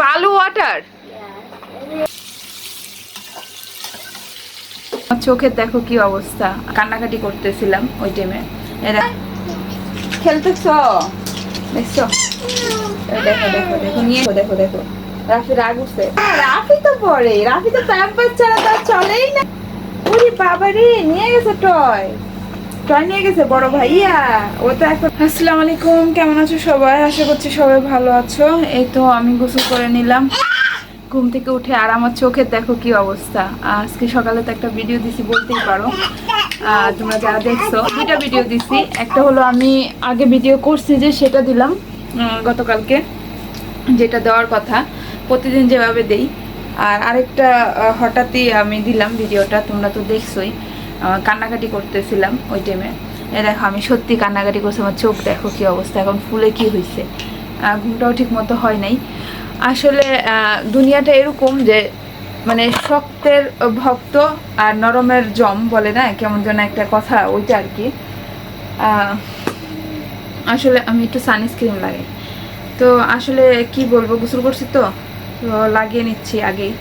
বালু ওয়াটার চোখের দেখো কি অবস্থা। কান্নাকাটি করতেছিলাম ওই টাইমে খেলতেছ? দেখছ? দেখো দেখো দেখো নিয়ে দেখো, দেখো। রাফি রাগ উঠছে। রাফি তো পরে রাফি তো প্যাম্পাস ছাড়া তো চলেই না। ওরে বাবা রে নিয়ে গেছে টয় কেমন আছো সবাই? আশা করছি সবাই ভালো আছো। এই তো আমি গোসল করে নিলাম। ঘুম থেকে উঠে আর আমার চোখের দেখো কি অবস্থা। আজকে সকালে তো একটা ভিডিও দিছি, বলতেই পারো। তোমরা যারা দেখছ ভিডিও দিছি। একটা হলো আমি আগে ভিডিও করছি যে সেটা দিলাম গতকালকে, যেটা দেওয়ার কথা। প্রতিদিন যেভাবে দেই। আর আরেকটা হঠাৎই আমি দিলাম ভিডিওটা তোমরা তো দেখছোই। কান্নাকাটি করতেছিলাম ওই টাইমে এ। দেখো, আমি সত্যি কান্নাকাটি করছি, আমার চোখ দেখো কি অবস্থা, এখন ফুলে কি হয়েছে ঘুমটাও ঠিক মতো হয় নাই। আসলে দুনিয়াটা এরকম যে মানে শক্তের ভক্ত আর নরমের জম বলে না, কেমন যেন একটা কথা, ওইটা আর কি। আসলে আমি একটু সানস্ক্রিন লাগাই। তো আসলে কি বলব, গোসল করছি তো লাগিয়ে নিচ্ছি আগেই।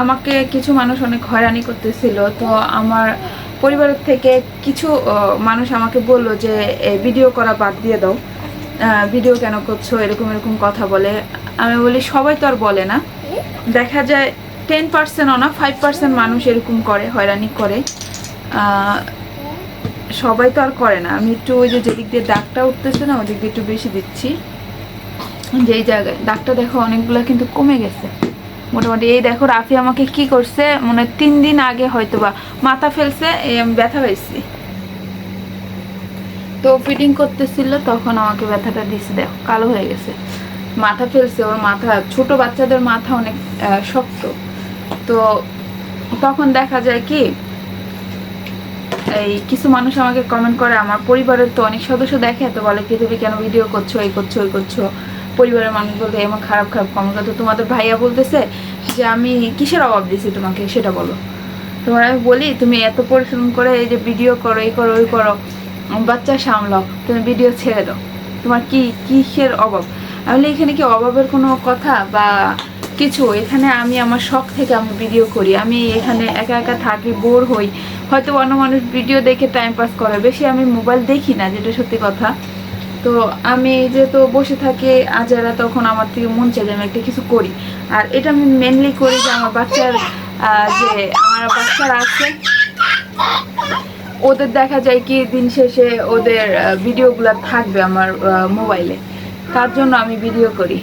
আমাকে কিছু মানুষ অনেক হয়রানি করতেছিল। তো আমার পরিবারের থেকে কিছু মানুষ আমাকে বলল যে ভিডিও করা বাদ দিয়ে দাও। ভিডিও কেন করছ? এরকম এরকম কথা বলে। আমি বলি, সবাই তো আর বলে না। দেখা যায় টেন পার্সেন্টও না ফাইভ পার্সেন্ট মানুষ এরকম করে, হয়রানি করে। সবাই তো আর করে না। আমি একটু ওই যে, যেদিক দিয়ে দাগটা উঠতেছে না, ওদিক দিয়ে একটু বেশি দিচ্ছি। যেই জায়গায়, দাগটা দেখো অনেকগুলো কিন্তু কমে গেছে। মোটামুটি, এই দেখো রাফি আমাকে কি করছে? মানে তিন দিন আগে হয়তো বা মাথা ফেলছে আমি ব্যথা পাইছি। তো ফিটিং করতেছিল, তখন আমাকে ব্যথাটা দিছে, দেখো, কালো হয়ে গেছে। মাথা ফেলছে, ওর মাথা, ছোট বাচ্চাদের মাথা অনেক শক্ত। তো তখন দেখা যায় কি, এই কিছু মানুষ আমাকে কমেন্ট করে, আমার পরিবারের তো অনেক সদস্য দেখে, তো বলে কি তুমি কেন ভিডিও করছ, এই করছ, ওই করছ পরিবারের মানুষ বলতে এমন খারাপ খারাপ কমেন্ট করতো তোমাদের ভাইয়া বলতেছে যে, আমি কিসের অভাব দিছি তোমাকে? সেটা বলো। তোমার আমি বলি, তুমি এত পরিশ্রম করে এই যে ভিডিও করো, এই করো, ওই করো, বাচ্চা সামলাও, তুমি ভিডিও ছেড়ে দাও। তোমার কি, কিসের অভাব? আমি এখানে কি অভাবের কোনো কথা বা কিছু? এখানে আমি আমার শখ থেকে আমি ভিডিও করি। আমি এখানে একা একা থাকি, বোর হই। হয়তো অন্য মানুষ ভিডিও দেখে টাইম পাস করে। বেশি আমি মোবাইল দেখি না, যেটা সত্যি কথা। তো আমি যেহেতু বসে থাকি, আজারা তখন আমার থেকে মন চাই আমি একটা কিছু করি। আর এটা আমি মেনলি করি যে আমার বাচ্চার যে আমার বাচ্চারা আছে, ওদের দেখা যায় কি দিন শেষে ওদের ভিডিওগুলো থাকবে আমার মোবাইলে। তার জন্য আমি ভিডিও করি।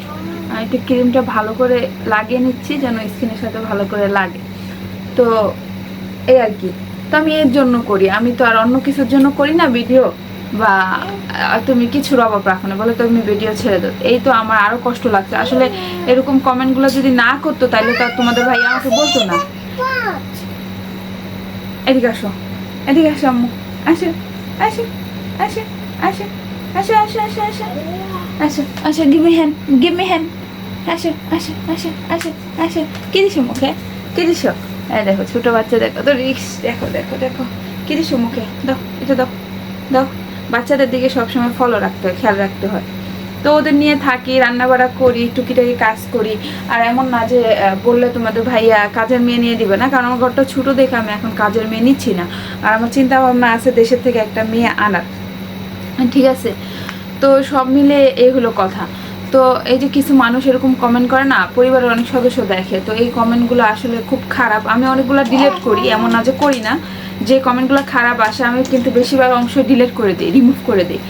আমি একটু ক্রিমটা ভালো করে লাগিয়ে নিচ্ছি যেন স্কিনের সাথে ভালো করে লাগে। তো, এই আর কি। তো আমি এর জন্য করি। আমি তো আর অন্য কিছুর জন্য করি না ভিডিও বা তুমি কিছুর অভাব রাখো না বলে তুমি ভিডিও ছেড়ে দাও এই তো আমার আরও কষ্ট লাগছে আসলে এরকম কমেন্টগুলো যদি না করতো তাহলে তো তোমাদের ভাই আমাকে বলতো না এদিকে আসো এদিকে আসো আম্মু আসো আসো আসো আসো আসো আসো আসো আসো আসো আসো গিভ মি হ্যান্ড হ্যান্ড আসো আসো আসো আসো আসো কি মুখে কি এই দেখো ছোট বাচ্চা দেখো তো রিক্স দেখো দেখো দেখো কি দিছো মুখে দাও এটা দাও দাও বাচ্চাদের দিকে সবসময় ফলো রাখতে হয়, খেয়াল রাখতে হয়। তো ওদের নিয়ে থাকি, রান্নাবাড়া করি, টুকিটাকি কাজ করি। আর এমন না যে বললে তোমাদের ভাইয়া কাজের মেয়ে নিয়ে দিবে না, কারণ আমার ঘরটা ছোটো দেখে আমি এখন কাজের মেয়ে নিচ্ছি না। আর আমার চিন্তা ভাবনা আছে দেশের থেকে একটা মেয়ে আনার। ঠিক আছে? তো সব মিলে এই হলো কথা। তো এই যে কিছু মানুষ এরকম কমেন্ট করে না, পরিবারের অনেক সদস্য দেখে, তো এই কমেন্টগুলো আসলে খুব খারাপ। আমি অনেকগুলো ডিলেট করি, এমন না যে করি না। যে কমেন্টগুলো খারাপ আসে, আমি কিন্তু বেশিরভাগ অংশ ডিলেট করে দিই রিমুভ করে দিই।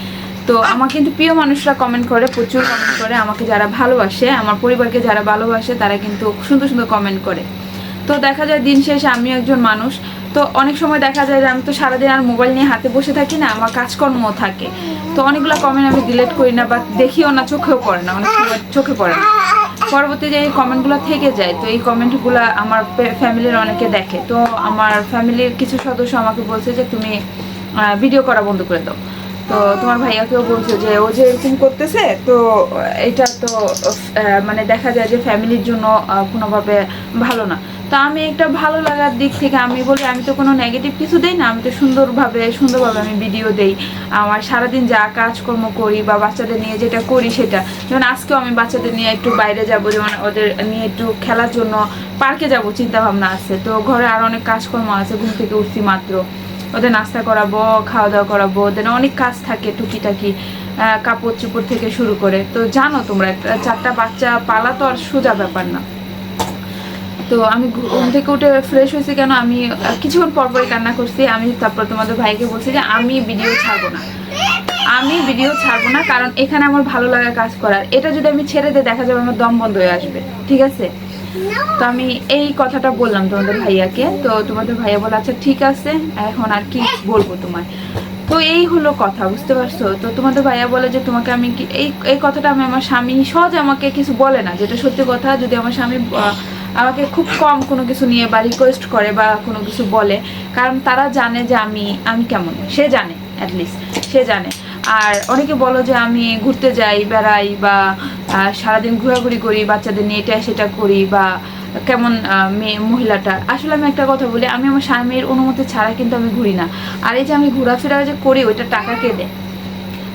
তো আমার কিন্তু প্রিয় মানুষরা কমেন্ট করে, প্রচুর কমেন্ট করে, আমাকে যারা ভালোবাসে, আমার পরিবারকে যারা ভালোবাসে, তারা কিন্তু সুন্দর সুন্দর কমেন্ট করে। তো দেখা যায় দিন শেষে আমিও একজন মানুষ, তো অনেক সময় দেখা যায় যে আমি তো সারাদিন আর মোবাইল নিয়ে হাতে বসে থাকি না, আমার কাজকর্মও থাকে। তো অনেকগুলো কমেন্ট আমি ডিলেট করি না বা দেখিও না, চোখেও পড়ে না, অনেক চোখে পড়ে না। পরবর্তী যে এই কমেন্টগুলো থেকে যায়, তো এই কমেন্টগুলো আমার ফ্যামিলির অনেকে দেখে। তো আমার ফ্যামিলির কিছু সদস্য আমাকে বলছে যে, তুমি ভিডিও করা বন্ধ করে দাও। তো তোমার ভাইয়াকেও বলছে যে ও যে এরকম করতেছে, তো এটা তো মানে দেখা যায় যে ফ্যামিলির জন্য কোনোভাবে ভালো না। তো আমি একটা ভালো লাগার দিক থেকে আমি বলি, আমি তো কোনো নেগেটিভ কিছু দেই না, আমি তো সুন্দরভাবে সুন্দরভাবে আমি ভিডিও দেই। আমার সারাদিন যা কাজকর্ম করি বা বাচ্চাদের নিয়ে যেটা করি সেটা। যেমন আজকেও আমি বাচ্চাদের নিয়ে একটু বাইরে যাব, যেমন ওদের নিয়ে একটু খেলার জন্য পার্কে যাব চিন্তা ভাবনা আছে। তো ঘরে আর অনেক কাজকর্ম আছে, ঘুম থেকে উঠছি মাত্র। ওদের নাস্তা করাবো খাওয়া দাওয়া করাবো ওদের অনেক কাজ থাকে টুকিটাকি কাপড় চোপড় থেকে শুরু করে। তো জানো তোমরা চারটা বাচ্চা পালা তো আর সোজা ব্যাপার না। তো আমি ঘুম থেকে উঠে ফ্রেশ হয়েছি কেন? আমি কিছুক্ষণ পর পরই কান্না করছি। আমি তারপর তোমাদের ভাইকে বলছি যে, আমি ভিডিও ছাড়বো না। আমি ভিডিও ছাড়বো না, কারণ এখানে আমার ভালো লাগা কাজ করার। এটা যদি আমি ছেড়ে দিই, দেখা যাবে আমার দম বন্ধ হয়ে আসবে। ঠিক আছে? তো আমি এই কথাটা বললাম তোমাদের ভাইয়াকে। তো তোমাদের ভাইয়া বলে আচ্ছা ঠিক আছে, এখন আর কি বলব তোমার তো এই হলো কথা, বুঝতে পারছ? তো তোমাদের ভাইয়া বলে যে তোমাকে আমি কি এই এই কথাটা আমি আমার স্বামী সহজে আমাকে কিছু বলে না, যেটা সত্যি কথা। যদি আমার স্বামী আমাকে খুব কম কোনো কিছু নিয়ে বা রিকোয়েস্ট করে বা কোনো কিছু বলে, কারণ তারা জানে যে আমি আমি কেমন। সে জানে অ্যাটলিস্ট সে জানে। আর অনেকে বলো যে আমি ঘুরতে যাই, বেড়াই বা সারাদিন ঘোরাঘুরি করি, বাচ্চাদের নিয়ে এটা সেটা করি বা কেমন মেয়ে, মহিলাটা। আসলে আমি একটা কথা বলি, আমি আমার স্বামীর অনুমতি ছাড়া কিন্তু আমি ঘুরি না। আর এই যে আমি ঘোরাফেরা যে করি, ওইটা টাকা কে দেয়?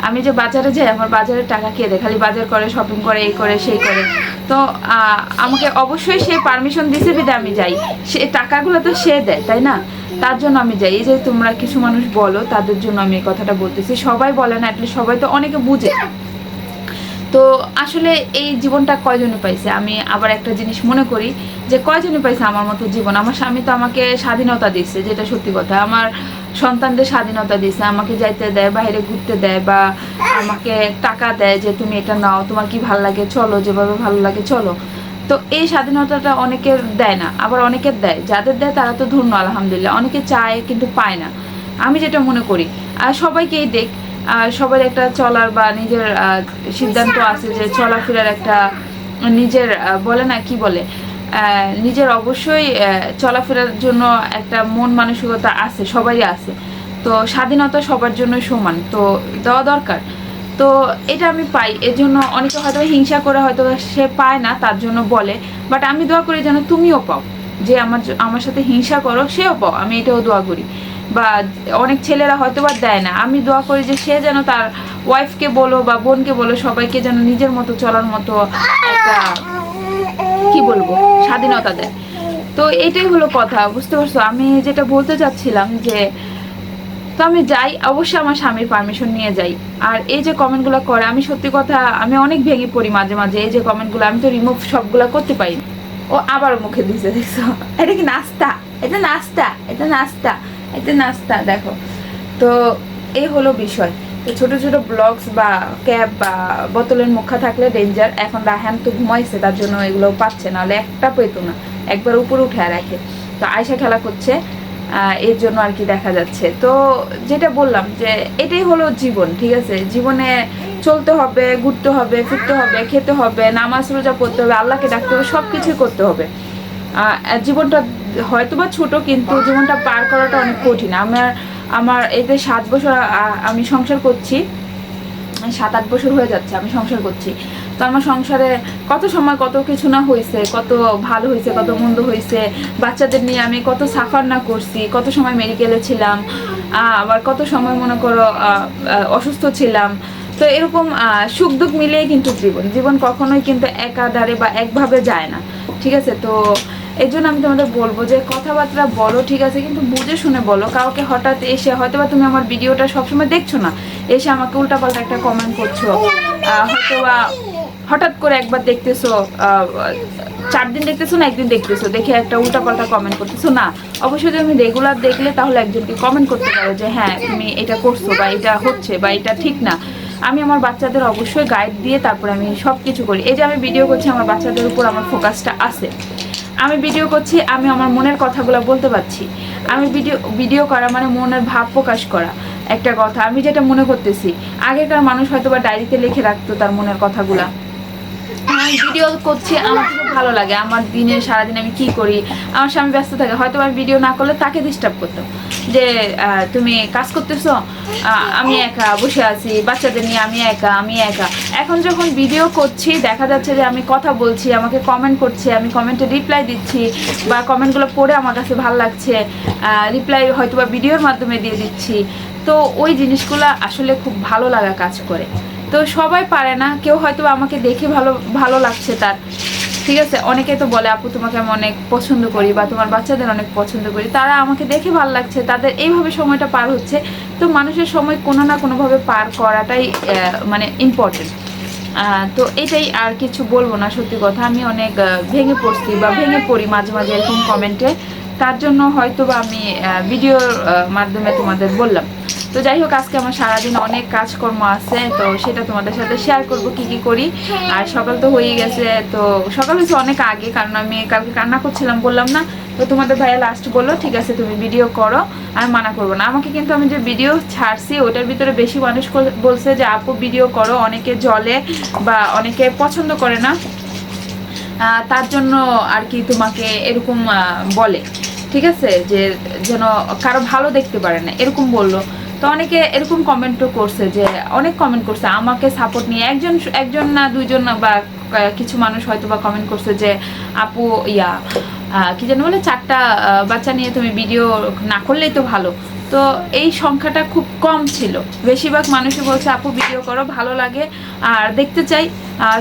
আমি যে বাজারে যাই, আমার বাজারের টাকা কে দেয়? খালি বাজার করে শপিং করে, এই করে, সেই করে। তো আমাকে অবশ্যই সে পারমিশন দিছে বিদে আমি যাই। সে টাকাগুলো তো সে দেয়, তাই না? তার জন্য আমি যাই। এই যে তোমরা কিছু মানুষ বলো, তাদের জন্য আমি এই কথাটা বলতেছি। সবাই বলে না অ্যাটলিস্ট সবাই তো অনেকে বুঝে। তো আসলে এই জীবনটা কয়জনে পাইছে? আমি আবার একটা জিনিস মনে করি যে কয়জনে পাইছে আমার মতো জীবন? আমার স্বামী তো আমাকে স্বাধীনতা দিচ্ছে যেটা সত্যি কথা। আমার সন্তানদের স্বাধীনতা দিচ্ছে আমাকে যাইতে দেয়, বাইরে ঘুরতে দেয় বা আমাকে টাকা দেয় যে, তুমি এটা নাও, তোমার কি ভালো লাগে? চলো, যেভাবে ভালো লাগে, চলো। তো এই স্বাধীনতাটা অনেকের দেয় না, আবার অনেকের দেয়। যাদের দেয় তারা তো ধন্য, আলহামদুলিল্লাহ। অনেকে চায় কিন্তু পায় না। আমি যেটা মনে করি আর সবাইকেই দেখ সবার একটা চলার বা নিজের সিদ্ধান্ত আছে যে চলাফেরার একটা নিজের বলে না কি বলে নিজের অবশ্যই চলাফেরার জন্য একটা মন মানসিকতা আছে, সবারই আছে। তো স্বাধীনতা সবার জন্য সমান। তো দেওয়া দরকার। তো এটা আমি পাই। এর জন্য অনেকে হয়তো হিংসা করে হয়তো সে পায় না, তার জন্য বলে। বাট আমি দোয়া করি যেন তুমিও পাও। যে আমার আমার সাথে হিংসা করো, সেও পাও। আমি এটাও দোয়া করি। বা অনেক ছেলেরা হয়তো বা দেয় না। আমি দোয়া করি যে সে যেন তার ওয়াইফকে বলো বা বোনকে বলো, সবাইকে যেন নিজের মতো চলার মতো একটা কি বলব, স্বাধীনতা দেয়। তো এটাই হলো কথা, বুঝতে পারছ? আমি যেটা বলতে চাচ্ছিলাম যে তো আমি যাই, অবশ্যই আমার স্বামীর পারমিশন নিয়ে যাই। আর এই যে কমেন্টগুলো করে, আমি সত্যি কথা, আমি অনেক ভেঙে পড়ি মাঝে মাঝে। এই যে কমেন্টগুলো আমি তো রিমুভ সবগুলো করতে পারি। ও আবার মুখে দিছে, দেখছ? এটা কি নাস্তা? এটা নাস্তা এটা নাস্তা এটা নাস্তা, দেখো। তো এই হলো বিষয়। তো ছোট ছোট ব্লগস বা ক্যাব বা বোতলের মুখা থাকলে ডেঞ্জার এখন রাহান তো ঘুমাইছে, তার জন্য এগুলো পাচ্ছে না। হলে একটা পেতো না। একবার উপরে উঠে রাখে। তো আয়সা খেলা করছে। এর জন্য আর কি দেখা যাচ্ছে। তো যেটা বললাম যে এটাই হলো জীবন, ঠিক আছে? জীবনে চলতে হবে, ঘুরতে হবে, ফিরতে হবে, খেতে হবে, নামাজ, রোজা পড়তে হবে, আল্লাহকে ডাকতে হবে সব কিছুই করতে হবে। জীবনটা হয়তো বা ছোট, কিন্তু জীবনটা পার করাটা অনেক কঠিন। আমার আমার এতে সাত বছর আমি সংসার করছি, সাত আট বছর হয়ে যাচ্ছে আমি সংসার করছি। তো আমার সংসারে কত সময় কত কিছু না হয়েছে কত ভালো হয়েছে কত মন্দ হয়েছে বাচ্চাদের নিয়ে আমি কত সাফার না করছি, কত সময় মেডিকেলে ছিলাম আবার কত সময় মনে করো অসুস্থ ছিলাম। তো এরকম সুখ দুঃখ মিলিয়ে কিন্তু জীবন জীবন কখনোই কিন্তু একাধারে বা একভাবে যায় না, ঠিক আছে? তো এই জন্য আমি তোমাদের বলব যে কথাবার্তা বলো, ঠিক আছে? কিন্তু বুঝে শুনে বলো, কাউকে হঠাৎ এসে হয়তো বা তুমি আমার ভিডিওটা সবসময় দেখছ না, এসে আমাকে উল্টাপাল্টা একটা কমেন্ট করছ হয়তো বা হঠাৎ করে একবার দেখতেছো চার দিন দেখতেছো না একদিন দেখতেছো? দেখে একটা উল্টাপাল্টা কমেন্ট করতেছো, না, অবশ্যই তুমি রেগুলার দেখলে তাহলে একজনকে কমেন্ট করতে পারো যে হ্যাঁ তুমি এটা করছ বা এটা হচ্ছে বা এটা ঠিক না। আমি আমার বাচ্চাদের অবশ্যই গাইড দিয়ে তারপরে আমি সব কিছু করি। এই যে আমি ভিডিও করছি, আমার বাচ্চাদের উপর আমার ফোকাসটা আছে। আমি ভিডিও করছি, আমি আমার মনের কথাগুলো বলতে পারছি। আমি ভিডিও ভিডিও করা মানে মনের ভাব প্রকাশ করা। একটা কথা, আমি যেটা মনে করতেছি, আগেকার মানুষ হয়তো বা ডায়েরিতে লিখে রাখতো তার মনের কথাগুলা। ভিডিও করছি, আমার খুব ভালো লাগে। আমার দিনে, সারাদিন আমি কি করি? আমার স্বামী ব্যস্ত থাকে, হয়তো আমি ভিডিও না করলে তাকে ডিস্টার্ব করতাম। যে তুমি কাজ করতেছো আমি একা বসে আছি, বাচ্চাদের নিয়ে আমি একা আমি একা। এখন যখন ভিডিও করছি, দেখা যাচ্ছে যে আমি কথা বলছি, আমাকে কমেন্ট করছে, আমি কমেন্টে রিপ্লাই দিচ্ছি, বা কমেন্টগুলো পড়ে আমার কাছে ভালো লাগছে রিপ্লাই হয়তো বা ভিডিওর মাধ্যমে দিয়ে দিচ্ছি। তো ওই জিনিসগুলো আসলে খুব ভালো লাগা কাজ করে। তো সবাই পারে না, কেউ হয়তো আমাকে দেখে ভালো ভালো লাগছে তার। ঠিক আছে? অনেকে তো বলে, আপু, তোমাকে আমি অনেক পছন্দ করি বা তোমার বাচ্চাদের অনেক পছন্দ করি। তারা আমাকে দেখে ভালো লাগছে। তাদের এইভাবে সময়টা পার হচ্ছে। তো মানুষের সময় কোনো না কোনোভাবে পার করাটাই মানে ইম্পর্টেন্ট তো এটাই আর কিছু বলব না, সত্যি কথা। আমি অনেক ভেঙে পড়ছি বা ভেঙে পড়ি মাঝে মাঝে এরকম কমেন্টে তার জন্য হয়তো বা আমি ভিডিওর মাধ্যমে তোমাদের বললাম। তো যাই হোক, আজকে আমার সারাদিন অনেক কাজকর্ম আছে, তো সেটা তোমাদের সাথে শেয়ার করব কি কি করি। আর সকাল তো হয়ে গেছে, তো সকাল হয়েছে অনেক আগে, কারণ আমি কালকে কান্না করছিলাম, বললাম না। তো তোমাদের ভাইয়া লাস্ট বলল, ঠিক আছে, তুমি ভিডিও করো, আর মানা করব না। আমাকে কিন্তু আমি যে ভিডিও ছাড়ছি, ওটার ভিতরে বেশি মানুষ বলছে যে, আপু ভিডিও করো, অনেকে জলে বা অনেকে পছন্দ করে না। তার জন্য আর কি তোমাকে এরকম বলে। ঠিক আছে? যে যেন কারও ভালো দেখতে পারে না, এরকম বলল। তো অনেকে এরকম কমেন্টও করছে যে, অনেক কমেন্ট করছে, আমাকে সাপোর্ট নিয়ে একজন একজন না দুইজন বা কিছু মানুষ হয়তো বা কমেন্ট করছে যে, আপু, ইয়া কি যেন বলে, চারটা বাচ্চা নিয়ে তুমি ভিডিও না করলেই তো ভালো। তো এই সংখ্যাটা খুব কম ছিল। বেশিরভাগ মানুষই বলছে, আপু ভিডিও করো, ভালো লাগে। আর দেখতে চাই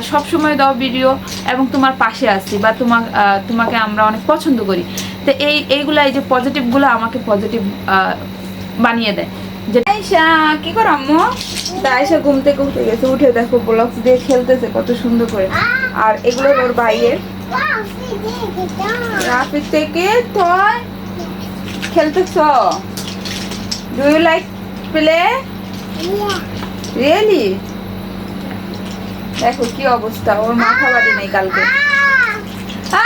সব সময় দাও ভিডিও এবং তোমার পাশে আসছি বা তোমার তোমাকে আমরা অনেক পছন্দ করি। তো এই, এইগুলা এই যে পজিটিভগুলো আমাকে পজিটিভ বানিয়ে দেয়। যে কি করো আম্মু? আয়শা ঘুম থেকে উঠে গেছে। উঠে দেখো ব্লগস দিয়ে খেলতেছে কত সুন্দর করে। আর এগুলো ওর ভাইয়ের. রাফির থেকে toy খেলতেছ? Do you like play really দেখো কি অবস্থা, ওর মাথা বাড়ি নেই কালকে!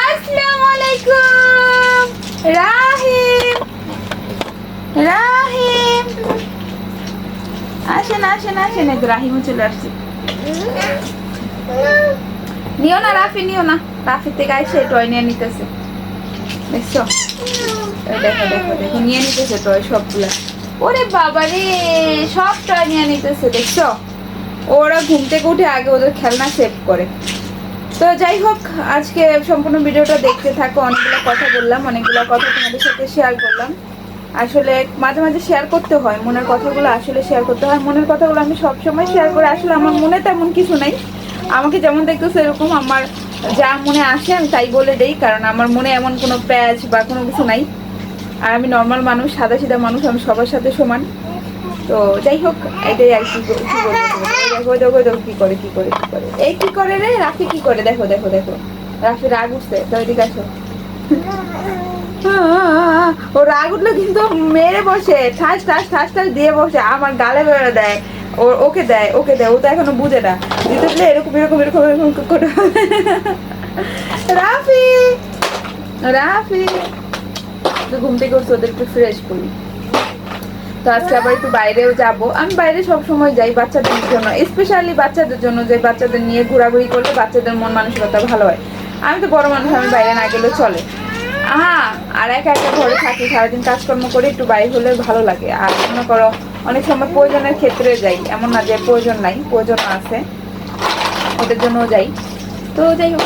আসসালামু আলাইকুম। রাহিম। রাহিম। আসেন আসেন আসেন, এই রাহিমও চলে আসছে। নিও না, রাফি, নিও না। রাফির থেকে আইসে টয় নিয়ে নিতেছে। দেখছ? দেখো দেখো দেখো, নিয়ে নিতেছে টয় সবগুলা। ওরে বাবা রে, সব টয় নিয়ে নিতেছে, দেখছ? ওরা ঘুম থেকে উঠে আগে ওদের খেলনা সেভ করে। তো যাই হোক, আজকে সম্পূর্ণ ভিডিওটা দেখতে থাকো। অনেকগুলো কথা বললাম, অনেকগুলো কথা তোমাদের সাথে শেয়ার করলাম। আসলে মাঝে মাঝে শেয়ার করতে হয়, মনের কথাগুলো আসলে শেয়ার করতে হয়। মনের কথাগুলো আমি সবসময় শেয়ার করে, আসলে আমার মনে তেমন কিছু নেই। আমাকে যেমন দেখতেছো এরকম, আমার যা মনে আসে আমি তাই বলে দেই, কারণ আমার মনে এমন কোনো প্যাচ বা কোনো কিছু নাই। আর আমি নর্মাল মানুষ সাদা সিধা মানুষ, আমি সবার সাথে সমান। তো যাই হোক, এটাই আর কি দেখো দেখো দেখো, কি করে কি করে কি করে। এই কি করে রে? রাফি কি করে? দেখো দেখো দেখো। রাফি রাগ উঠছে, তো এদিকে আসো। ও রাগ উঠলে কিন্তু মেরে বসে, ঠাস ঠাস ঠাস ঠাস দিয়ে বসে, আমার গালে বেড়ে দেয়। ও, ওকে দেয় ওকে দেয়, ও তো এখনও বুঝে না। দিতে গেলে এরকম এরকম এরকম এরকম করে। রাফি! রাফি! তো ঘুম থেকে উঠছে, ওদের একটু ফ্রেশ করি। তো আজকে আবার একটু বাইরেও যাব। আমি বাইরে সব সময় যাই বাচ্চাদের জন্য স্পেশালি বাচ্চাদের জন্য, যে বাচ্চাদের নিয়ে ঘোরাঘুরি করলে বাচ্চাদের মন মানসিকতা ভালো হয়। আমি তো বড় মানুষ, আমি বাইরে না গেলেও চলে। হ্যাঁ আর একা একা ঘরে থাকি, সারাদিন কাজকর্ম করে একটু বাইরে হলে ভালো লাগে। আর মনে করো, অনেক সময় প্রয়োজনের ক্ষেত্রে যাই। এমন না যে প্রয়োজন নাই, প্রয়োজন আছে। ওদের জন্য যাই। তো যাই হোক।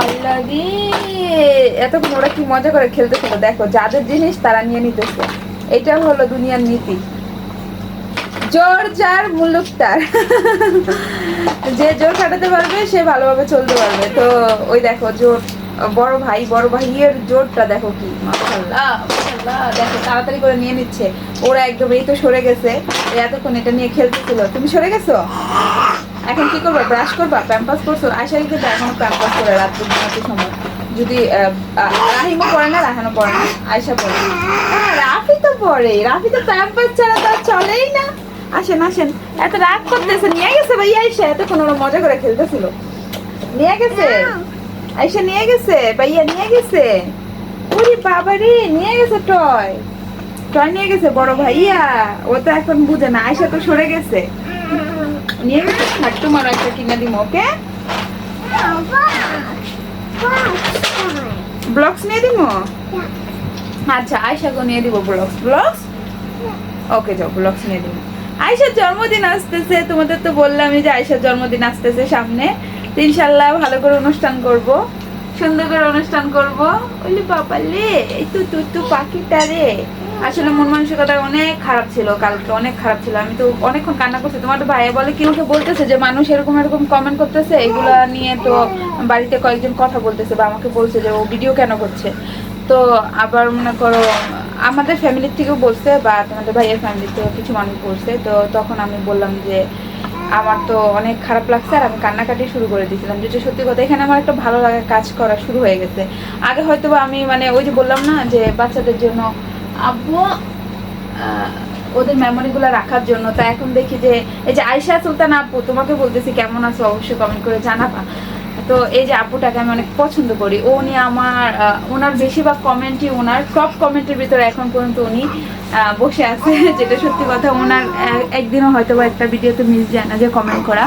আল্লাহ এতক্ষণ ওরা কি মজা করে খেলতেছিল দেখো, যাদের জিনিস তারা নিয়ে নিতেছে। এটা হলো দুনিয়ার নীতি। জোর তার। যে জোর খাটাতে পারবে, সে ভালোভাবে চলতে পারবে। তো ওই দেখো জোর, বড় ভাই, বড় ভাইয়ের জোরটা দেখো কি দেখো, তাড়াতাড়ি করে নিয়ে নিচ্ছে। ওরা একদম, এই তো সরে গেছে। এতক্ষণ এটা নিয়ে খেলতেছিল। তুমি সরে গেছো? এখন কি করবা? ব্রাশ করবা? প্যাম্পাস করছ? আশাই কিন্তু এখনও প্যাম্পাস করে রাত্রে ঘুমাতে সময়। যদি রাহিমও পড়ে না, রাহানও পড়ে না আয়সা পড়ে রাফি তো পড়ে রাফি তো প্যাম্পাস ছাড়া তো চলেই না। আসেন আসেন। এত রাগ করতেছে, নিয়ে গেছে ভাই আয়সা এতক্ষণ ওরা মজা করে খেলতেছিল। নিয়ে গেছে? আয়সা নিয়ে গেছে? ভাইয়া নিয়ে গেছে? ওরে বাবা রে, নিয়ে গেছে টয়। টয় নিয়ে গেছে, বড় ভাইয়া। ও তো এখন বুঝে না আয়সা তো সরে গেছে। নিয়ে গেছে, থাক তোমার একটা কিনে দিম, ওকে? ব্লগস নিয়ে দিব আচ্ছা আয়সাকে নিয়ে দিব ব্লগস। ব্লগস? ওকে, যাও, ব্লগস নিয়ে দিব। আয়সার জন্মদিন আসতেছে, তোমাদের তো বললামই যে আয়সার জন্মদিন আসতেছে সামনে। ইনশাল্লাহ ভালো করে অনুষ্ঠান করব, সুন্দর করে অনুষ্ঠান করব। ওলি বাবা লে, এই তো তুই তো পাখিটা রে। আসলে মন মানসিকতা অনেক খারাপ ছিল কালকে, অনেক খারাপ ছিল। আমি তো অনেকক্ষণ কান্না করছি। তোমার তো ভাইয়া বলে কি আমাকে বলতেছে যে মানুষ এরকম এরকম কমেন্ট করতেছে? এগুলা নিয়ে তো বাড়িতে কয়েকজন কথা বলতেছে বা আমাকে বলছে যে ও ভিডিও কেন করছে? তো আবার মনে করো, আমাদের ফ্যামিলির থেকেও বলছে বা তোমাদের ভাইয়ের ফ্যামিলির থেকেও কিছু মানুষ বলছে। তো তখন আমি বললাম যে, আমার তো অনেক খারাপ লাগছে আর আমি কান্নাকাটি শুরু করে দিয়েছিলাম। যেটা সত্যি কথা, এখানে আমার একটা ভালো লাগা কাজ করা শুরু হয়ে গেছে। আগে হয়তো আমি মানে ওই যে বললাম না যে, বাচ্চাদের জন্য, আব্বু ওদের মেমোরিগুলো রাখার জন্য। তা এখন দেখি যে, এই যে আয়শা সুলতান আপু তোমাকে বলতেছি, কেমন আছো? অবশ্যই কমেন্ট করে জানাবা। তো এই যে আপুটাকে আমি অনেক পছন্দ করি। উনি আমার ওনার বেশিরভাগ কমেন্টই ওনার টপ কমেন্টের ভিতরে এখন পর্যন্ত উনি বসে আছে, যেটা সত্যি কথা ওনার একদিনও হয়তো বা একটা ভিডিওতে মিস যায় না যে কমেন্ট করা।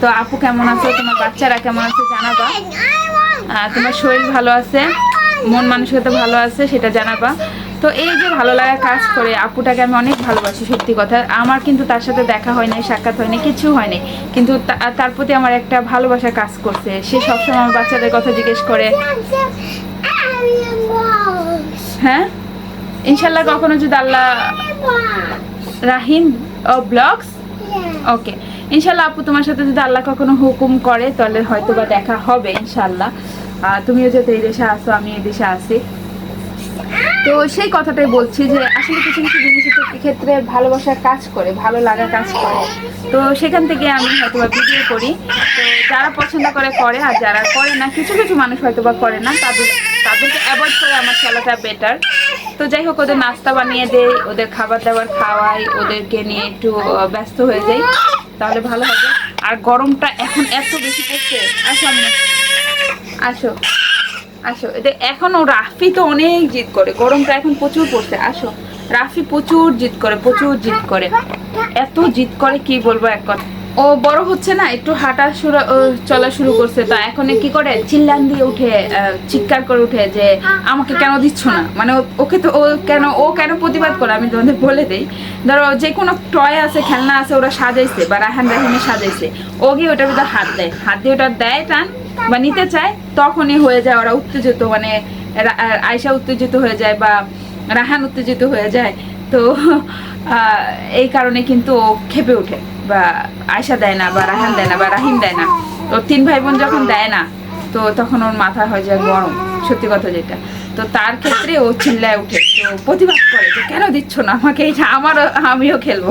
তো আপু কেমন আছে? তোমার বাচ্চারা কেমন আছে জানাবা। তোমার শরীর ভালো আছে? মন মানসিকতা ভালো আছে? সেটা জানাবা। তো এই যে ভালো লাগা কাজ করে আপুটাকে আমি অনেক ভালোবাসি, সত্যি কথা। আমার কিন্তু তার সাথে দেখা হয়নি সাক্ষাৎ হয়নি কিছু হয়নি কিন্তু তার প্রতি আমার একটা ভালোবাসা কাজ করছে। সে সবসময় আমার বাচ্চাদের কথা জিজ্ঞেস করে। হ্যাঁ? ইনশাল্লাহ কখনো যদি আল্লাহ রাহিম ও ব্লগস? ওকে। ইনশাল্লাহ আপু, তোমার সাথে যদি আল্লাহ কখনো হুকুম করে, তাহলে হয়তো বা দেখা হবে ইনশাল্লাহ। তুমিও যেহেতু এই দেশে আসো আমি এই দেশে আসি তো সেই কথাটাই বলছি যে আসলে কিছু কিছু জিনিসের তো ক্ষেত্রে ভালোবাসার কাজ করে, ভালো লাগা কাজ করে। তো সেখান থেকে আমি হয়তো বা ভিডিও করি। তো যারা পছন্দ করে করে। আর যারা করে না, কিছু কিছু মানুষ হয়তো বা করে না। তাদের, তাদেরকে অ্যাভয়েড করে আমার চলাটা বেটার তো যাই হোক, ওদের নাস্তা বানিয়ে দেই, ওদের খাবার দাবার খাওয়াই, ওদেরকে নিয়ে একটু ব্যস্ত হয়ে যাই। তাহলে ভালো হবে। আর গরমটা এখন এত বেশি পড়ছে। আসো আসো। আসো এখনও রাফি তো অনেক জিদ করে, গরমটা এখন প্রচুর পড়ছে, আসো। রাফি প্রচুর জিদ করে, প্রচুর জিদ করে। এত জিদ করে, কি বলব এক কথা। ও বড় হচ্ছে না, একটু হাঁটা চলা শুরু করছে, তা এখন কি করে? চিল্লান দিয়ে উঠে চিৎকার করে উঠে যে, আমাকে কেন দিচ্ছ না? মানে ওকে তো ও কেন ও কেন প্রতিবাদ করে, আমি তোমাদের বলে দেই। ধরো, যে কোনো টয় আছে, খেলনা আছে, ওরা সাজাইছে, বা রাহান রাহিমে সাজাইছে ও গিয়ে ওটার ভিতরে হাত দেয়। হাত দিয়ে ওটা দেয়, টান বা নিতে চায়, তখনই হয়ে যায় ওরা উত্তেজিত মানে আয়সা উত্তেজিত হয়ে যায় বা রাহান উত্তেজিত হয়ে যায়। তো এই কারণে কিন্তু ও খেপে ওঠে বা আয়সা দেয় না বা রাহান দেয় না বা রাহিম দেয় না। তো তিন ভাই বোন যখন দেয় না তো তখন ওর মাথা হয়ে যায় গরম, সত্যি কথা যেটা। তো তার ক্ষেত্রে ও চিল্লায় উঠে তো প্রতিবাদ করে যে, কেন দিচ্ছ না আমাকে? এটা আমারও, আমিও খেলব।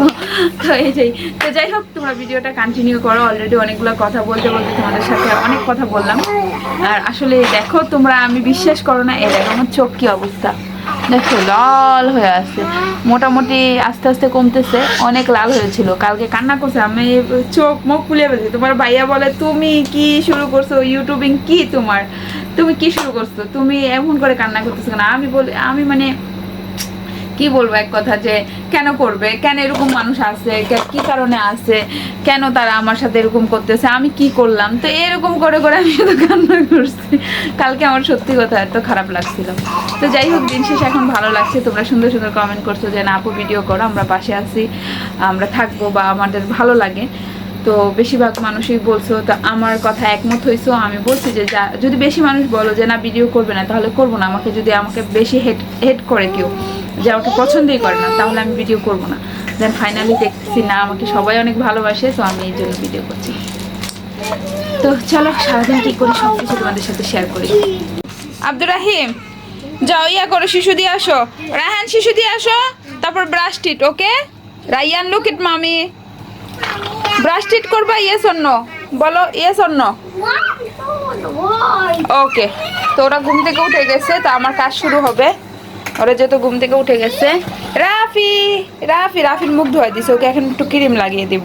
তো এই যে, তো যাই হোক, তোমরা ভিডিওটা কন্টিনিউ করো। অলরেডি অনেকগুলো কথা বলতে বলতে তোমাদের সাথে অনেক কথা বললাম। আর আসলে দেখো, তোমরা আমি বিশ্বাস করো না এ আমার চোখ কি অবস্থা? দেখো লাল হয়ে আছে। মোটামুটি আস্তে আস্তে কমতেছে, অনেক লাল হয়েছিল। কালকে কান্না করছে, আমি চোখ মুখ ফুলিয়ে ফেলছি। তোমার ভাইয়া বলে, তুমি কি শুরু করছ? ইউটিউবিং কি তোমার? তুমি কি শুরু করছ? তুমি এমন করে কান্না করতেছো না আমি বলি, আমি মানে কি বলব এক কথা যে, কেন করবে? কেন এরকম মানুষ আছে? কি কারণে আছে? কেন তারা আমার সাথে এরকম করতেছে? আমি কি করলাম? তো এরকম করে করে আমি শুধু কান্না করছি। কালকে আমার সত্যি কথা এত খারাপ লাগছিল। তো যাই হোক, দিন শেষে এখন ভালো লাগছে। তোমরা সুন্দর সুন্দর কমেন্ট করছ যে, না আপু ভিডিও করো, আমরা পাশে আছি। আমরা থাকব বা আমাদের ভালো লাগে। তো বেশিরভাগ মানুষই বলছো, তো আমার কথা একমত হয়েছো আমি বলছি যে যা যদি বেশি মানুষ বলো যে, না, ভিডিও করবে না, তাহলে করব না, আমাকে যদি আমাকে বেশি হেড হেড করে কেউ, যে আমাকে পছন্দই করে না, তাহলে আমি ভিডিও করব না। দেন ফাইনালি দেখছি না, আমাকে সবাই অনেক ভালোবাসে তো আমি এই জন্য ভিডিও করছি। তো চলো, সারাদিন কি করি সব কিছু তোমাদের সাথে শেয়ার করি। আব্দুর রাহিম, যাও, ইয়া করো, শিশু দিয়ে আসো। রাহান শিশু দিয়ে আসো। তারপর brush teeth okay Rayan look it মামি ব্রাশ টিট করবা ইয়েস অন্য বলো ইয়েস অন্য ওকে তো ওরা ঘুম থেকে উঠে গেছে তো আমার কাজ শুরু হবে। ওরা যেহেতু ঘুম থেকে উঠে গেছে। রাফি রাফি রাফির মুখ ধোয়া দিছে ওকে এখন একটু ক্রিম লাগিয়ে দিব।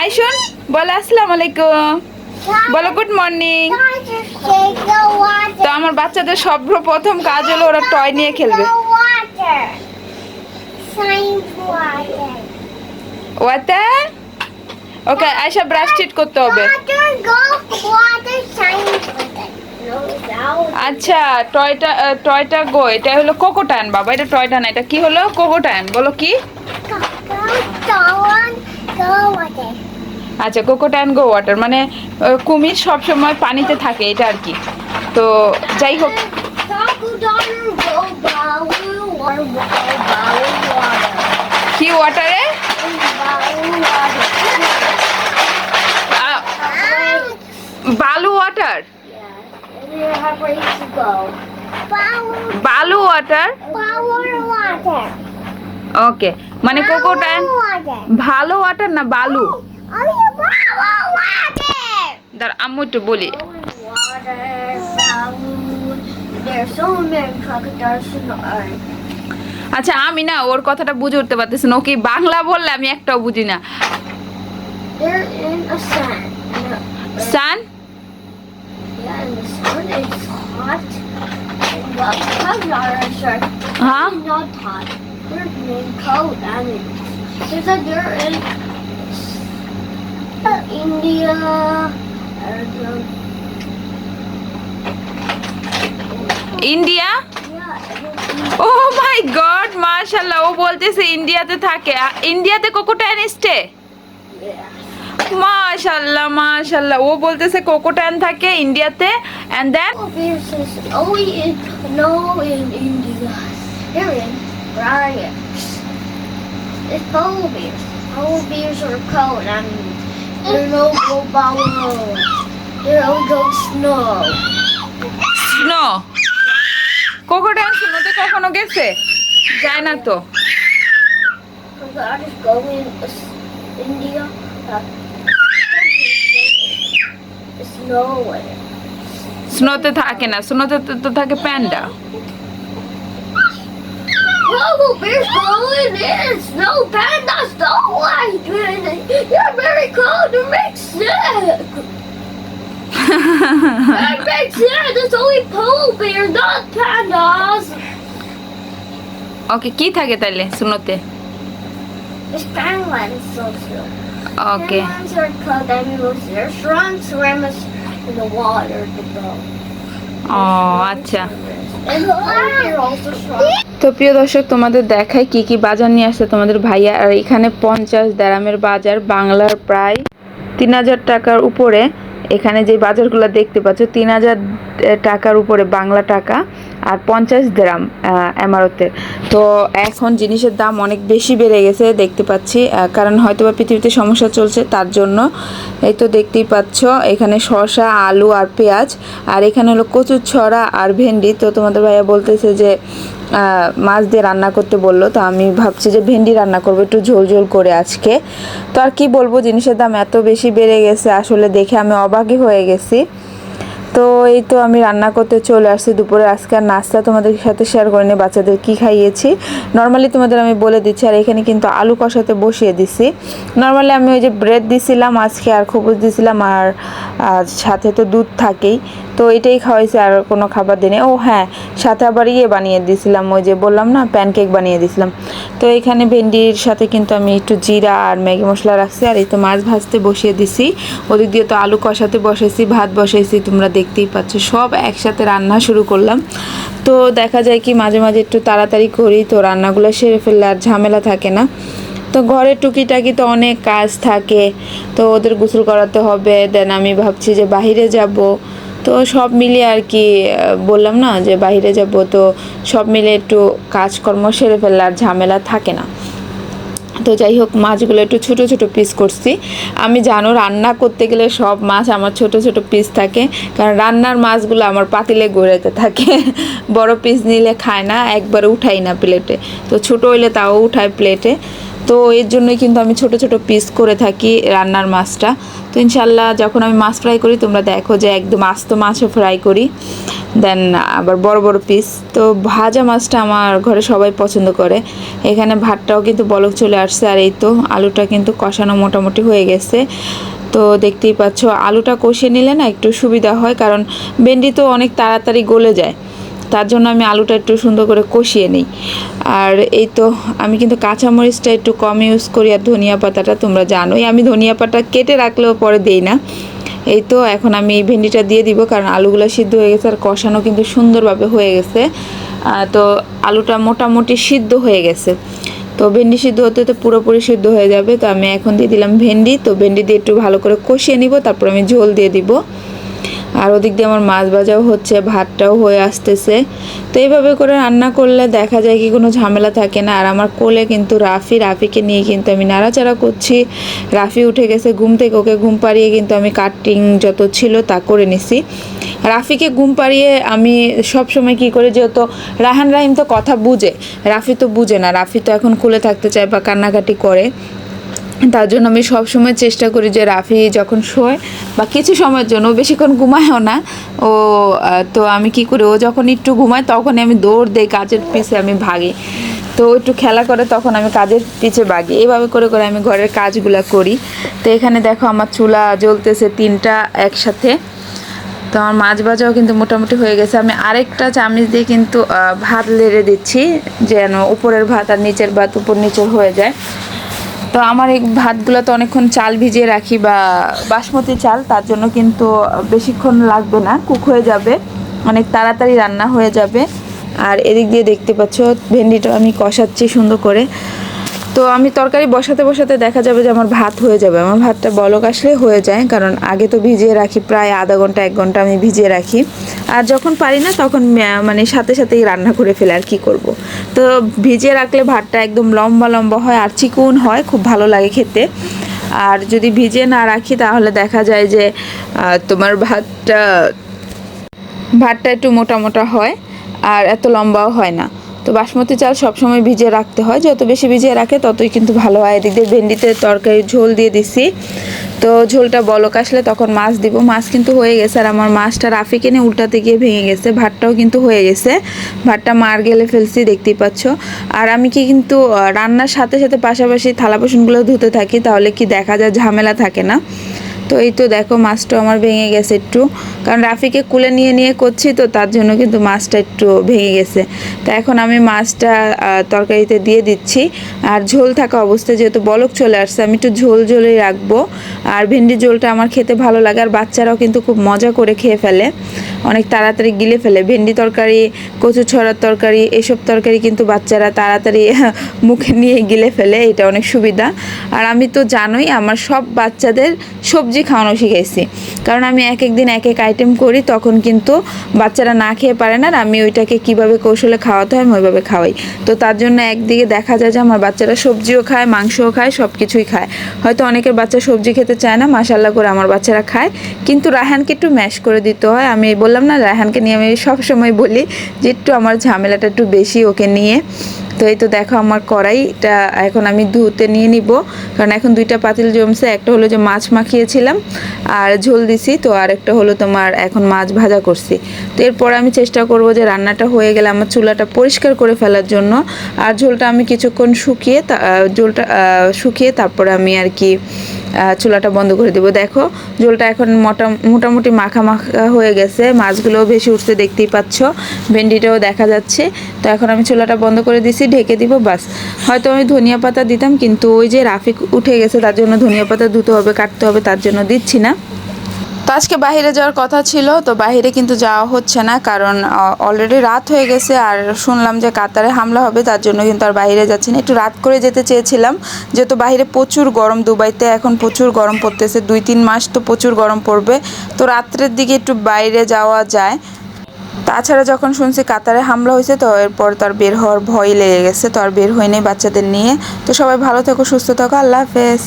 আইসুন বলো আসসালামু আলাইকুম। বলো গুড মর্নিং তো আমার বাচ্চাদের সর্বপ্রথম কাজ হলো ওরা টয় নিয়ে খেলবে. ওয়াটার ওকে আয়সা ব্রাশ টিট করতে হবে. আচ্ছা টয়টা টয়টা গো, এটা হলো কোকোটান, বাবা, এটা টয়টা না, এটা কি হলো কোকোটান, বলো কি. আচ্ছা কোকোটান গো ওয়াটার মানে কুমির সব সময় পানিতে থাকে, এটা আর কি তো, যাই হোক. কি ওয়াটারে বালু ওয়াটার? বালু ওয়াটার? ওকে মানে কোকো ট্যাঙ্ক ভালো ওয়াটার না বালু? দার আম্মু একটু বলি। আচ্ছা আমি না ওর কথাটা বুঝে উঠতে পারতেছি না। ওকে বাংলা বললে আমি একটাও বুঝি না। Sun and the sun is hot. And the crocodiles are Huh? not hot. They're being cold. I mean, there's a they're in uh, India. And, um, India oh my god মাশাআল্লাহ ও বলতেছে ইন্ডিয়াতে থাকে ইন্ডিয়াতে কোকোটান স্টে মাশাল্লাহ মাশাল্লাহ। ও বলতেছে cocoa থাকে ইন্ডিয়াতে এন্ড দেন কখনো গেছে? যায় না তো। I Uh, it's nowhere. স্নোতে থাকে না স্নোতে তো- তো থাকে panda Polar bears go in there. Snow pandas don't like it. You're very cold. It makes sick. That makes sense. It's only polar bears, not pandas. Okay কি থাকে তাইলে স্নোতে There's penguins also. Okay Penguins are called animals. They're strong swimmers in The water to go. ও আচ্ছা. তো প্রিয় দর্শক তোমাদের দেখায় কি কি বাজার নিয়ে আসছে তোমাদের ভাইয়া আর এখানে পঞ্চাশ দেরামের বাজার বাংলার প্রায় তিন হাজার টাকার উপরে এখানে যে বাজারগুলো দেখতে পাচ্ছ তিন হাজার টাকার উপরে বাংলা টাকা আর পঞ্চাশ গ্রাম এমারতের। তো এখন জিনিসের দাম অনেক বেশি বেড়ে গেছে দেখতে পাচ্ছি কারণ হয়তো বা পৃথিবীতে সমস্যা চলছে তার জন্য। এই তো দেখতেই পাচ্ছ, এখানে শসা, আলু আর পেঁয়াজ, আর এখানে হলো কচুর ছড়া আর ভেন্ডি। তো তোমাদের ভাইয়া বলতেছে যে মাছ দিয়ে রান্না করতে বলল, তো আমি ভাবছি যে ভেন্ডি রান্না করব একটু ঝোল ঝোল করে আজকে। তো আর কি বলব, জিনিসের দাম এত বেশি বেড়ে গেছে, আসলে দেখে আমি অবাকই হয়ে গেছি। তো এই তো আমি রান্না করতে চলে আসছি দুপুরে। আজকে আর নাস্তা তোমাদের সাথে শেয়ার করে নিই বাচ্চাদের কি খাইয়েছি। নর্মালি তোমাদের আমি বলে দিচ্ছি, আর এখানে কিন্তু আলু কষাতে বসিয়ে দিছি। নর্মালি আমি ওই যে ব্রেড দিছিলাম, আজকে আর খবুজ দিছিলাম আর সাথে তো দুধ থাকেই। তো এটাই খাওয়াইছি আর কোনো খাবার দিনে ও হ্যাঁ সাথে আবার ইয়ে বানিয়ে দিয়েছিলাম, ওই যে বললাম না প্যানকেক বানিয়ে দিয়েছিলাম। তো এখানে ভেন্ডির সাথে কিন্তু আমি একটু জিরা আর ম্যাগি মশলা রাখছি, আর এই তো মাছ ভাজতে বসিয়ে দিছি। ওদিক দিয়ে তো আলু কষাতে বসেছি, ভাত বসাইছি তোমরা দেখতেই পাচ্ছ, সব একসাথে রান্না শুরু করলাম। তো দেখা যায় কি, মাঝে মাঝে একটু তাড়াতাড়ি করি, তো রান্নাগুলো সেরে ফেললে আর ঝামেলা থাকে না। তো ঘরের টুকিটাকি তো অনেক কাজ থাকে, তো ওদের গোসল করাতে হবে, দেন আমি ভাবছি যে বাইরে যাব। তো সব মিলিয়ে আর কি বললাম না যে বাইরে যাব, তো সব মিলে একটু কাজকর্ম সেরে ফেললে আর ঝামেলা থাকে না। তো যাই হোক, মাছগুলো একটু ছোট ছোট পিস করছি। আমি জানো রান্না করতে গেলে সব মাছ আমার ছোট ছোট পিস থাকে, কারণ রান্নার মাছগুলো আমার পাতিলে গড়াতে থাকে। বড় পিস নিলে খায় না, একবারে উঠাই না প্লেটে তো ছোট হইলে তাও উঠায় প্লেটে তো এর জন্যই কিন্তু আমি ছোট ছোট পিস করে থাকি রান্নার মাছটা। তো ইনশাল্লাহ যখন আমি মাছ ফ্রাই করি, তোমরা দেখো যে একদম আস্ত মাছও ফ্রাই করি। দেন আবার বড় বড় পিস তো ভাজা মাছটা আমার ঘরে সবাই পছন্দ করে। এখানে ভাতটাও কিন্তু বলক চলে আসছে আর এই তো আলুটা কিন্তু কষানো মোটামুটি হয়ে গেছে। তো দেখতেই পাচ্ছ, আলুটা কষিয়ে নিলে না একটু সুবিধা হয়, কারণ ভেন্ডি তো অনেক তাড়াতাড়ি গলে যায়। তার জন্য আমি আলুটা একটু সুন্দর করে কষিয়ে নিই। আর এই তো আমি কিন্তু কাঁচামরিচটা একটু কম ইউজ করি আর ধনিয়া পাতাটা তোমরা জানোই, আমি ধনিয়া পাতা কেটে রাখলেও পরে দেই না। এই তো এখন আমি এই ভেন্ডিটা দিয়ে দিব কারণ আলুগুলো সিদ্ধ হয়ে গেছে আর কষানো কিন্তু সুন্দরভাবে হয়ে গেছে। তো আলুটা মোটামুটি সিদ্ধ হয়ে গেছে। তো ভেন্ডি সিদ্ধ হতে তো পুরোপুরি সিদ্ধ হয়ে যাবে। তো আমি এখন দিয়ে দিলাম ভেন্ডি। তো ভেন্ডি দিয়ে একটু ভালো করে কষিয়ে নিব, তারপর আমি ঝোল দিয়ে দিব। আর ওদিক দিয়ে আমার মাছ ভাজাও হচ্ছে, ভাতটাও হয়ে আসতেছে। তো এইভাবে করে রান্না করলে দেখা যায় কি কোনো ঝামেলা থাকে না। আর আমার কোলে কিন্তু রাফি, রাফিকে নিয়ে কিন্তু আমি নাড়াচাড়া করছি। রাফি উঠে গেছে ঘুম থেকে, ওকে ঘুম পাড়িয়ে কিন্তু আমি কাটিং যত ছিল তা করে নিছি। রাফিকে ঘুম পাড়িয়ে আমি সব সময় কি করে, যেহেতু রাহান রাহিম তো কথা বুঝে, রাফি তো বুঝে না। রাফি তো এখন খুলে থাকতে চায় বা কান্নাকাটি করে। তার জন্য আমি সব সময় চেষ্টা করি যে রাফি যখন শোয়, বা কিছু সময়ের জন্য বেশিক্ষণ ঘুমায়ও না, ও তো আমি কি করি, ও যখন একটু ঘুমায় তখনই আমি দৌড় দেই, কাজের পিছে আমি ভাগি। তো একটু খেলা করে তখন আমি কাজের পিছে ভাগি। এইভাবে করে করে আমি ঘরের কাজগুলো করি। তো এখানে দেখো আমার চুলা জ্বলতেছে তিনটা একসাথে। তো আমার মাছ ভাজাও কিন্তু মোটামুটি হয়ে গেছে। আমি আরেকটা চামচ দিয়ে কিন্তু ভাত লেড়ে দিচ্ছি, যেন উপরের ভাত আর নিচের ভাত উপর নিচের হয়ে যায়। তো আমার এই ভাতগুলো তো অনেকক্ষণ চাল ভিজিয়ে রাখি বা বাসমতি চাল, তার জন্য কিন্তু বেশিক্ষণ লাগবে না, কুক হয়ে যাবে, অনেক তাড়াতাড়ি রান্না হয়ে যাবে। আর এদিক দিয়ে দেখতে পাচ্ছ, ভেন্ডিটা আমি কষাচ্ছি সুন্দর করে। তো আমি তরকারি বসাতে বসাতে দেখা যাবে যে আমার ভাত হয়ে যাবে। আমার ভাতটা বলক আসলে হয়ে যায়, কারণ আগে তো ভিজিয়ে রাখি প্রায় আধা ঘণ্টা, এক ঘণ্টা আমি ভিজিয়ে রাখি। আর যখন পারি না, তখন মানে সাথে সাথেই রান্না করে ফেলে আর কি করব। তো ভিজিয়ে রাখলে ভাতটা একদম লম্বা লম্বা হয় আর চিকুন হয়, খুব ভালো লাগে খেতে। আর যদি ভিজিয়ে না রাখি, তাহলে দেখা যায় যে তোমার ভাতটা ভাতটা একটু মোটা মোটা হয়, আর এত লম্বাও হয় না। তো বাসমতি চাল সবসময় ভিজিয়ে রাখতে হয়। যত বেশি ভিজিয়ে রাখে, ততই কিন্তু ভালো হয়। এদিক দিয়ে ভেন্ডিতে তরকারি ঝোল দিয়ে দিছি। তো ঝোলটা বলক আসলে তখন মাছ দিব। মাছ কিন্তু হয়ে গেছে আর আমার মাছটা রাফিকে নিয়ে উল্টাতে গিয়ে ভেঙে গেছে। ভাতটাও কিন্তু হয়ে গেছে। ভাতটা মার গেলে ফেলছি, দেখতেই পাচ্ছ। আর আমি কি কিন্তু রান্নার সাথে সাথে পাশাপাশি থালা বাসনগুলো ধুতে থাকি, তাহলে কি দেখা যায় ঝামেলা থাকে না। তো এই তো দেখো মাছটা আমার ভেঙে গেছে একটু। কারণ রাফিকে কুলে নিয়ে নিয়ে করছি তো, তার জন্য কিন্তু মাছটা একটু ভেঙে গেছে। তো এখন আমি মাছটা তরকারিতে দিয়ে দিচ্ছি। আর ঝোল থাকা অবস্থায় যেহেতু বলক চলে আসছে, আমি একটু ঝোল ঝোলেই রাখব। আর ভেন্ডির ঝোলটা আমার খেতে ভালো লাগে, আর বাচ্চারাও কিন্তু খুব মজা করে খেয়ে ফেলে। অনেক তাড়াতাড়ি গিলে ফেলে। ভেন্ডি তরকারি, কচু ছড়ার তরকারি, এসব তরকারি কিন্তু বাচ্চারা তাড়াতাড়ি মুখে নিয়ে গিলে ফেলে, এটা অনেক সুবিধা। আর আমি তো জানোই, আমার সব বাচ্চাদের সবজি খাওয়ানো শিখাইছি। কারণ আমি এক এক দিন এক এক আইটেম করি, তখন কিন্তু বাচ্চারা না খেয়ে পারে না, আর আমি ওইটাকে কীভাবে কৌশলে খাওয়াতে হয়, আমি ওইভাবে খাওয়াই। তো তার জন্য একদিকে দেখা যায় যে আমার বাচ্চারা সবজিও খায়, মাংসও খায় সব কিছুই খায়। হয়তো অনেকের বাচ্চা সবজি খেতে চায় না মাসাল্লাহ করে আমার বাচ্চারা খায়। কিন্তু রায়হানকে একটু ম্যাশ করে দিতে হয়। আমি বললাম, না, রায়হানকে নিয়ে আমি সব সময় বলি যে, একটু আমার ঝামেলাটা একটু বেশি ওকে নিয়ে। তো এই তো দেখো আমার কড়াইটা এখন আমি ধুতে নিয়ে নিব। কারণ এখন দুইটা পাতিল জমছে, একটা হলো যে মাছ মাখিয়েছিলাম আর ঝোল দিছি, তো আর একটা হলো তোমার এখন মাছ ভাজা করছি। তো এরপর আমি চেষ্টা করব যে রান্নাটা হয়ে গেলে আমার চুলাটা পরিষ্কার করে ফেলার জন্য। আর ঝোলটা আমি কিছুক্ষণ শুকিয়ে ঝোলটা শুকিয়ে তারপরে আমি আর কি চুলাটা বন্ধ করে দেবো। দেখো, ঝোলটা এখন মোটা মোটামুটি মাখা মাখা হয়ে গেছে। মাছগুলোও বেশি উঠতে দেখতেই পাচ্ছ। ভেন্ডিটাও দেখা যাচ্ছে। তো এখন আমি চুলাটা বন্ধ করে দিছি, ঢেকে দিব, বাস। হয়তো আমি ধনিয়া পাতা দিতাম, কিন্তু ওই যে রাফিক উঠে গেছে, তার জন্য ধনিয়া পাতা ধুতে হবে, কাটতে হবে, তার জন্য দিচ্ছি না। তো আজকে বাইরে যাওয়ার কথা ছিল, তো বাইরে কিন্তু যাওয়া হচ্ছে না কারণ অলরেডি রাত হয়ে গেছে আর শুনলাম যে কাতারে হামলা হবে, তার জন্য কিন্তু আর বাইরে যাচ্ছি না। একটু রাত করে যেতে চেয়েছিলাম, যেহেতু বাইরে প্রচুর গরম দুবাইতে, এখন প্রচুর গরম পড়তেছে, দুই তিন মাস তো প্রচুর গরম পড়বে। তো রাত্রের দিকে একটু বাইরে যাওয়া যায়। তাছাড়া যখন শুনছি কাতারে হামলা হয়েছে, তো এরপর তার বের হওয়ার ভয় লেগে গেছে, তো আর বের হয়নি বাচ্চাদের নিয়ে। তো সবাই ভালো থেকো, সুস্থ থাকো, আল্লাহ হাফেজ।